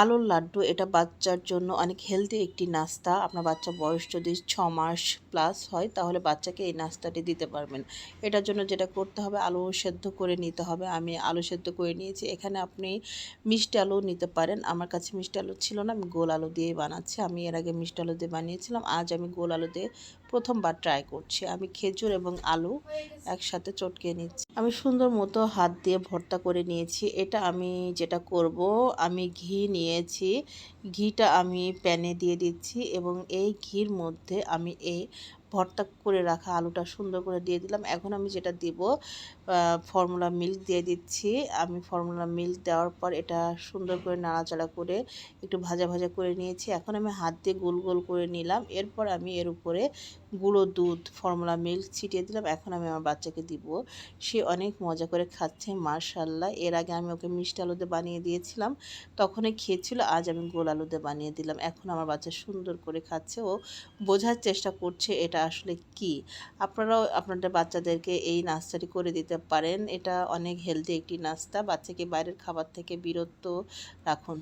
আলুর লাড্ডু, এটা বাচ্চার জন্য অনেক হেলদি একটি নাস্তা। আপনার বাচ্চা বয়স যদি ছ মাস প্লাস হয়, তাহলে বাচ্চাকে এই নাস্তাটি দিতে পারবেন। এটার জন্য যেটা করতে হবে, আলু সেদ্ধ করে নিতে হবে। আমি আলু সেদ্ধ করে নিয়েছি। এখানে আপনি মিষ্টি আলু নিতে পারেন। আমার কাছে মিষ্টি আলু ছিল না, আমি গোল আলু দিয়ে বানাচ্ছি। আমি এর আগে মিষ্টি আলু দিয়ে বানিয়েছিলাম। আজ আমি গোল আলু দিয়ে প্রথমবার ট্রাই করছি। আমি খেজুর এবং আলু একসাথে চটকে নিচ্ছি। আমি সুন্দর মতো হাত দিয়ে ভর্তা করে নিয়েছি। এটা আমি যেটা করব, আমি ঘি নিয়েছি। ঘিটা আমি প্যানে দিয়ে দিচ্ছি এবং এই ঘির মধ্যে আমি এই ভর্তা করে রাখা আলুটা সুন্দর করে দিয়ে দিলাম। এখন আমি যেটা দিব ফর্মুলা মিল্ক দিয়ে দিচ্ছি। আমি ফর্মুলা মিল্ক দেওয়ার পর এটা সুন্দর করে নাড়াচাড়া করে একটু ভাজা ভাজা করে নিয়েছি। এখন আমি হাত দিয়ে গোল গোল করে নিলাম। এরপর আমি এর উপরে গুঁড়ো দুধ ফর্মুলা মিল্ক ছিটিয়ে দিলাম। এখন আমি আমার বাচ্চাকে দিব। সে অনেক মজা করে খাচ্ছে মার্শাল্লাহ এর আগে আমি ওকে মিষ্টি আলুতে বানিয়ে দিয়েছিলাম। তখনই খেয়েছিল, আজ আমি গোল আলুতে বানিয়ে দিলাম। এখন আমার বাচ্চা সুন্দর করে খাচ্ছে। ও বোঝার চেষ্টা করছে এটা আসলে কি? আপনারাও আপনাদের বাচ্চাদেরকে এই নাস্তাটি করে দিতে পারেন। এটা অনেক হেলদি একটি নাস্তা। বাচ্চাকে বাইরের খাবার থেকে বিরত রাখুন।